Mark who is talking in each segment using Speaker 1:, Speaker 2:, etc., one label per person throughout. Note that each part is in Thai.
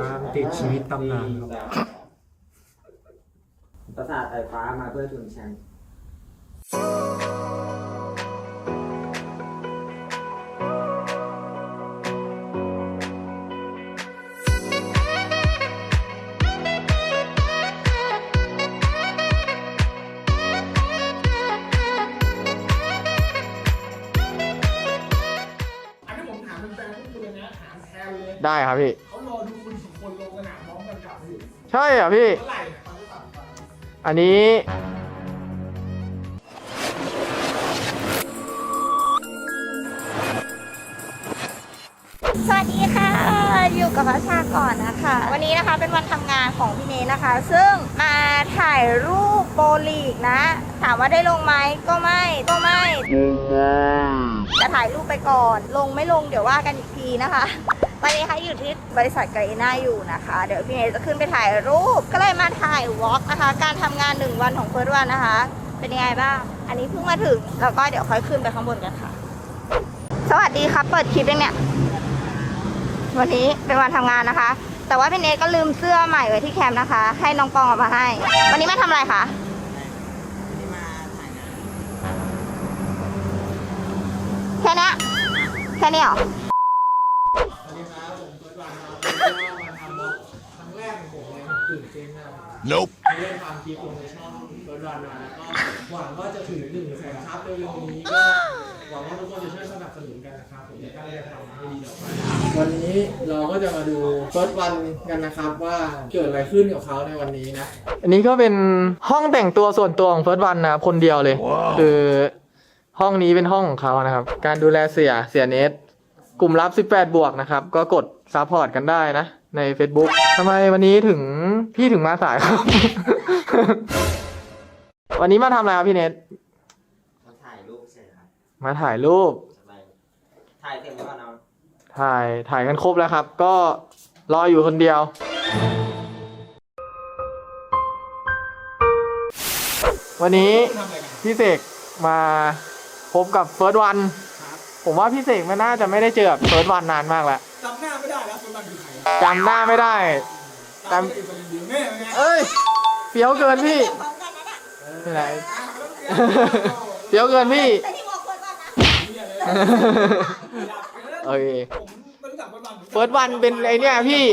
Speaker 1: ตามติดชีวิตตำนานครับ
Speaker 2: ประสาทไฟฟ้ามาเพื่อทุนแชมป์
Speaker 3: อันนี้ผมถามเป็นแฟนพวกคุณเลยนะ ถามแทนเลย
Speaker 4: ได้ครับพี่ ใช่เหรอพี่
Speaker 3: เท่าไหร่เนี่ยตอนที่ต่ำกว่า
Speaker 4: อันนี้
Speaker 5: สวัสดีค่ะ อยู่กับพัชชาก่อนนะคะ วันนี้นะคะเป็นวันทำงานของพี่เนทนะคะ ซึ่งมาถ่ายรูปโปรลีกนะ ถามว่าได้ลงไหมก็ไม่ก็ไม่ จะถ่ายรูปไปก่อน ลงไม่ลงเดี๋ยวว่ากันอีกทีนะคะ ตอนนี้คะอยู่ที่บริษัทไกน่าอยู่นะคะ เดี๋ยวพี่เนทจะขึ้นไปถ่ายรูป ก็เลยมาถ่ายวอล์กนะคะ การทำงานหนึ่งวันของเฟิร์สวันนะคะ เป็นยังไงบ้าง อันนี้เพิ่งมาถึง แล้วก็เดี๋ยวค่อยขึ้นไปข้างบนกันค่ะ สวัสดีครับเปิดคลิปยังเนี่ย วันนี้เป็นวันทำงานนะคะ แต่ว่าพี่เนทก็ลืมเสื้อใหม่ไว้ที่แคมป์นะคะ ให้น้องปองเอามาให้ วันนี้มาทำอะไรคะแค่เนี้ยแค่นี้เหรอ
Speaker 6: Nope.
Speaker 3: เล่นความคลิปลงในช่องเฟิร์สวันมาแล้วก็หวังว่าจะถึงหนึ่งแสนซับเร็วๆนี้ก็หวังว่าทุกคนจะช่วยสนับสนุนกันนะครับผมจะตั้งใจทำให้ดีต่อไปวันนี้เราก็จะมาดูเฟิร์สวันกันนะครับว่าเกิดอะไรขึ้นกับเขาในวันนี้นะ
Speaker 4: อันนี้ก็เป็นห้องแต่งตัวส่วนตัวของเฟิร์สวันนะครับคนเดียวเลย คือห้องนี้เป็นห้องของเขานะครับ การดูแลเสียเสียเนสกลุ่มลับ 18 บวกนะครับ ก็กดซัพพอร์ตกันได้นะ ใน Facebook ทำไมวันนี้ถึงพี่ถึงมาสายครับ วันนี้มาทำอะไรครับพี่เนส
Speaker 2: มาถ่ายรูปเสร็จครับ
Speaker 4: มาถ่ายรูป
Speaker 2: สบายถ่ายเสร็จแล้วก็นอน
Speaker 4: ถ่ายถ่ายกันครบแล้วครับ ก็รออยู่คนเดียว วันนี้
Speaker 3: ทำอะไรกัน
Speaker 4: พี่เสกมาพบกับเฟิร์สวัน
Speaker 3: ครับ
Speaker 4: ผมว่าพี่เสกมันน่าจะไม่ได้เจอกับเฟิร์สวันนานมากแล้ว
Speaker 3: จำหน้าไม่ได้แล้วเฟิร์สวันคือใคร
Speaker 4: จำหน้าไม่ได้
Speaker 3: จำไม่ได้อีกคนเดียวแม่เป็นไง
Speaker 4: เอ้ยเฟี้ยวเกินพี่ไม่ไรเฟี้ยวเกินพี่
Speaker 5: แต่ที่บอกคนว่านะ
Speaker 4: โอเค
Speaker 3: ผมไม่รู้จักเฟิร์สวัน
Speaker 4: เฟิร์สวันเป็นไอ้เนี่ยพี่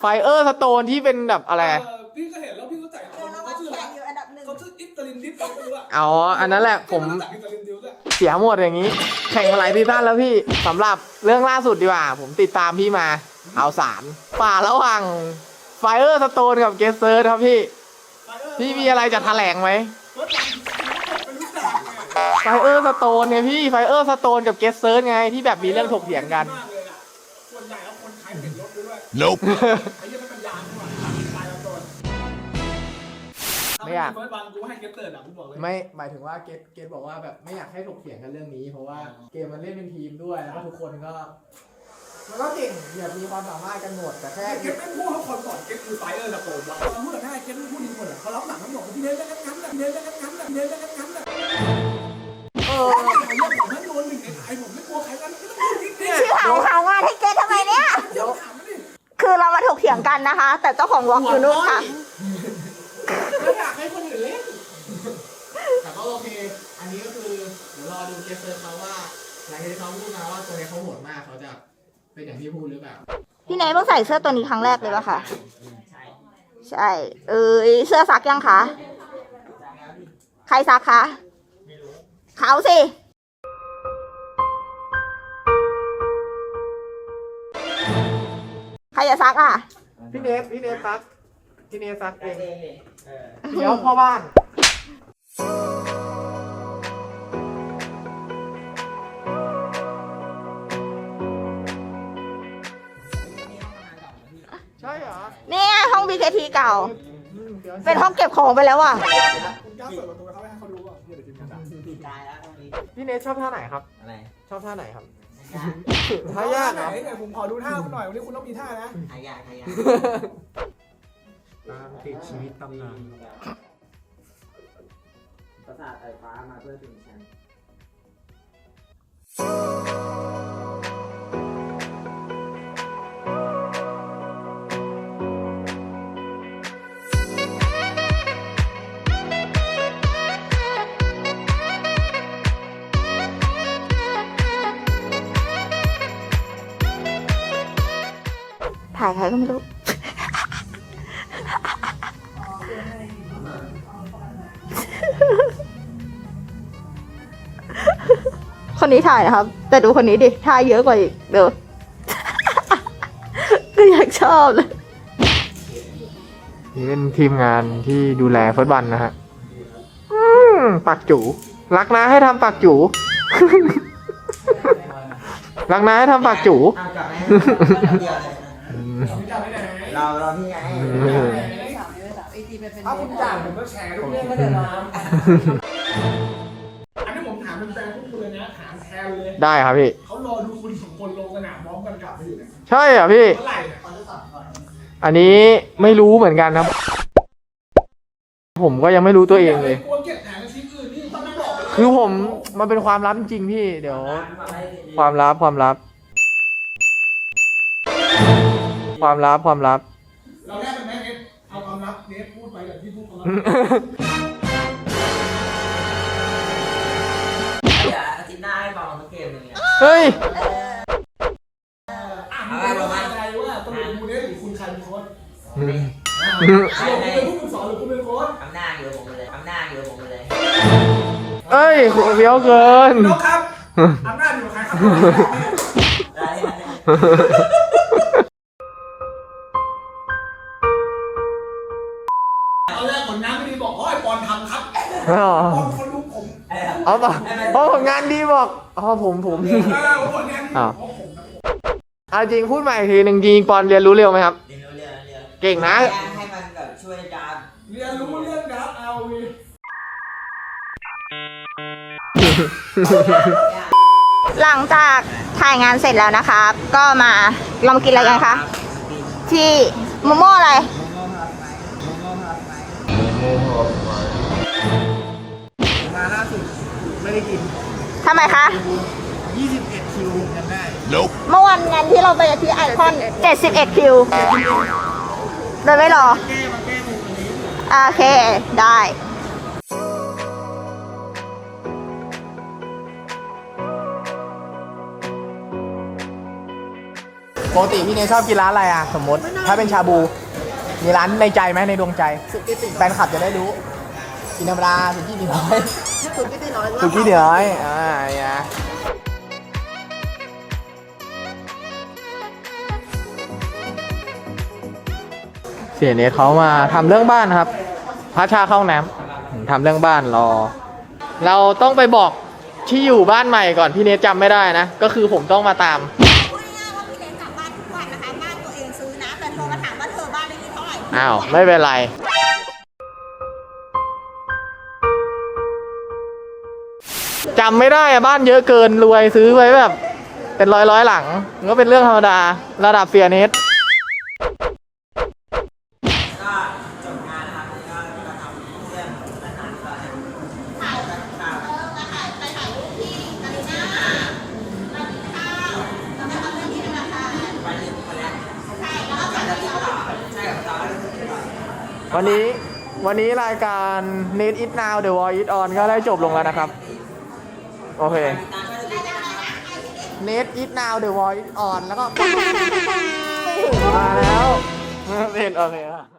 Speaker 4: ไฟเออร์สโตนที่เป็นแบบอะไร
Speaker 3: เออพี่ก็เห็นแล้วพี่ก็ใจเขา
Speaker 5: เรา
Speaker 3: เขาชื่ออะไร
Speaker 5: แข่งอยู่อันดับหนึ่ง
Speaker 3: เขาชื่ออิตาลินดิฟเขาไม่รู้อะ
Speaker 4: อ๋ออันนั้นแหละผม
Speaker 3: ไรู้จักอิตาลินดิฟด้วย
Speaker 4: เสียหมดอย่างนี้ แข่งมาหลายซีซั่นแล้วพี่สำหรับเรื่องล่าสุดดีกว่า ผมติดตามพี่มา เอาสารป่าระหว่างไฟเออร์สโตนกับเกสเซอร์ครับพี่ พี่มีอะไรจะแถลงไหม
Speaker 3: เฟิร์สวันไม่รู้จักไง
Speaker 4: ไฟเออร์สโตนไงพี่ไฟเออร์สโตนกับเกสเซอร์ไงที่แบบมีเรื่องถกเถียงกัน
Speaker 3: มากเลยอะส่วนใหญ่แล้วคนขายเห็นรถด้วย
Speaker 6: Nope.
Speaker 3: ไอ้เหี้ยังไม่เป็นยางด้วยตายแล้วโดน
Speaker 4: ไม่อยาก
Speaker 3: เฟิร์สวันกูให้เก็ตเตอร์อะกูบอกเลย
Speaker 4: ไม่หมายถึงว่าเกตเกตบอกว่าแบบไม่อยากให้ถกเถียงกันเรื่องนี้ เพราะว่าเกมมันเล่นเป็นทีมด้วยแล้วก็ทุกคนก็ มันก็เก่งแบบมีความสามารถกันหมดแต่แค่
Speaker 3: เก็ตไม่พูดทุกคนก่อนเก็ตคือไฟเออร์ตะโกนว่าเขาพูดแต่แค่เก็ตไม่พูดดีคนอะเขารับหลังเขาบอกว่าพี่เนยจะงั้นงั้นน่ะพี่เนยจะงั้นงั้นน่ะพี่เนยจะงั้นงั้นน่ะ
Speaker 4: เออ
Speaker 3: ไอ้เรื่องผมไม่โดนหนึ่งในไทยผมไม่กลัวใครกันไม่ต้องพูดนิดเดียว
Speaker 5: ชื่อหางหางานให้เกตทำไมเนี่ย
Speaker 3: เดี๋ยวถามมาดิ
Speaker 5: คือเรามาถกเถียงกันนะคะ แต่เจ้าของวอล์กอยู่นู่นค่ะ
Speaker 3: ไม่อยากให้คนอื่นเล่น
Speaker 4: แต่ก็โอเค อันนี้ก็คือเดี๋ยวรอดูเกสเซอร์เขาว่าหลังจากที่เขาพูดมาว่าตัวนี้เขาโหดมากเขาจะ เป็นอย่างที่พูดหรือเปล่า
Speaker 5: พี่เนทเพิ่งใส่เสื้อตัวนี้ครั้งแรกเลยปะคะ
Speaker 2: ใช่
Speaker 5: ใช่เออเสื้อซักยังคะใครซักคะเขาสิใครจะซักอะ
Speaker 4: พี่เนฟพี่เนฟซักพี่เนฟซักเอง
Speaker 2: เองดิเออ
Speaker 4: เดี๋ยวพ่อบ้าน ช่เหรอ
Speaker 5: นี่ไงห้อง BKT เก่า
Speaker 4: อืมดี๋ยว
Speaker 5: เป็นห้องเก็บของไปแล้วอะ
Speaker 3: คุณกล้าเปิดประตูให้เขาให้เขาดูว่าเดี๋ยวทีมงานด่า
Speaker 2: ตายแล้วตรงนี้
Speaker 4: พี่เนทชอบท่าไหนครับ
Speaker 2: อะไร
Speaker 4: ชอบท่าไหนครับ
Speaker 2: อายาก
Speaker 4: ท่ายากเหรอ
Speaker 3: ไหนไหนผมขอดูท่าคุณหน่อยวันนี้คุณต้องมีท่านะ
Speaker 2: อายากอายาก
Speaker 1: ตามติดชีวิตตำนาน
Speaker 2: ประสาทไฟฟ้ามาเพื่อทุนแช
Speaker 5: ถ่ายใครก็ไม่รู้ คนนี้ถ่ายนะครับ แต่ดูคนนี้ดิถ่ายเยอะกว่าอีกเดี๋ยวก็อยากชอบเลย
Speaker 4: นี่เป็นทีมงานที่ดูแลฟุตบอลนะฮะอืมปากจูรักนะให้ทำปากจูรักนะให้ทำปากจู
Speaker 2: อ้ากลับไหมเดียวเลย เราเราที่ไง
Speaker 3: ถ้าคุณจ่ายผมก็แชร์ทุกเรื่องก็เดี๋ยวนะอันนี้ผมถามเป็นแฟนพวกคุณเลยนะถามแทนเลย
Speaker 4: ได้ครับพี่
Speaker 3: เขารอดูคุณสองคนลงสนามพร้อมกันกลับไปอยู่เนี่ย
Speaker 4: ใช่เหรอพี่
Speaker 3: เมื่อไหร่เนี่ย
Speaker 4: อันนี้ไม่รู้เหมือนกันครับ ผมก็ยังไม่รู้ตัวเองเลย
Speaker 3: กลัวเก็บแผงชิ้นอื่นนี่ต้องไม่บอกเลย
Speaker 4: คือผมมันเป็นความลับจริงๆพี่ เดี๋ยว ความลับความลับ ความลับความลับ
Speaker 3: เดี๋
Speaker 2: ยวอาทิตย์หน้าให้ฟังสักเกมหนึ่งเนี่ย
Speaker 4: เฮ้ย
Speaker 3: อะมึงรู้อะไรว่าต้องเป็นมูเน็ตหรือคุณใครเป็นโค้ช
Speaker 4: อืม
Speaker 3: ใครเป็นผู้ฝึกสอนหรือคุณเป็นโค้ช
Speaker 2: อำนาจอยู่กับผมเลยอำนาจอยู่กับผมเลย
Speaker 4: เอ้ยเฟี้ยวเกิน
Speaker 3: นกครับอำนาจอยู่กับใครครับ
Speaker 2: ได้
Speaker 3: บอกอ๋อไอ้ปอนทำครับ
Speaker 4: อ๋อ
Speaker 3: ปอนคนรู้ผม
Speaker 4: เอาป่ะเพราะผลงานดีบอกอ๋อผมผม
Speaker 3: เออผลงานดีบอกอ๋อผมนะ
Speaker 4: เอาจริงพูดใหม่อีกทีหนึ่งจริงปอนเรียนรู้เร็วไหมครับ
Speaker 2: เรียนรู้เรื่องเรื่อง
Speaker 4: เก่งนะ
Speaker 2: ให้มันแบบช่วยดาม
Speaker 3: เรียนรู้เรื่องดับเอาวี
Speaker 5: หลังจากถ่ายงานเสร็จแล้วนะครับ ก็มาเรามากินอะไรกันคะที่โมโม่อะไร
Speaker 4: ม
Speaker 5: ทำไมคะ
Speaker 4: 21 คิวยังได้
Speaker 5: เมื่อวันงานที่เราไปที่ไอคอน 71 คิวเลยไม่รอโอเค ได้
Speaker 4: ปกติพี่เนยชอบกินร้านอะไรอะ สมมติ ถ้าเป็นชาบู มีร้านในใจไหมในดวงใจ แฟนคลับจะได้รู้ กินธรรมดาสุกี้ดีน้อย สุกี้ดีน้อยสุกี้ดีน้อยอ่าเนี่ยเสียเนทเขามาทำเรื่องบ้านครับ พระชาเข้าห้องน้ำทำเรื่องบ้านรอ เราต้องไปบอกที่อยู่บ้านใหม่ก่อนพี่เนทจำไม่ได้นะ ก็คือผมต้องมาตาม
Speaker 5: พูดง่ายๆว่าพี่เล็กกลับบ้านทุกวันนะคะ บ้านตัวเองซื้อนะ แต่โทรมาถามว่าเธอบ้านเลขที่เท่าไหร่
Speaker 4: อ้าว ไม่เป็นไร จำไม่ได้อะบ้านเยอะเกินรวยซื้อไว้แบบ เป็นร้อยร้อยหลังมันก็เป็นเรื่องธรรมดาระดับเฟียเนส
Speaker 2: ก็จบงานนะครับก็มาทำเรื่องนั้นๆก็ให้ถ่ายข่าว
Speaker 5: ไปถ่ายรูปที่อารีนาไปกินข้าวแล้วก็ทำเรื่องที่ธนาคาร
Speaker 2: ไปเรื่องมาแล้ว
Speaker 5: ใช่แล้วก็กลับมาที่ต่อ
Speaker 2: ใช่กับเราแล้วก็ติดต่อ
Speaker 4: วันนี้วันนี้รายการ Net It Now The Voice It On ก็ได้จบลงแล้วนะครับ โอเค Net It Now The Voice It On แล้วก็มาแล้วเป็นโอเคครับ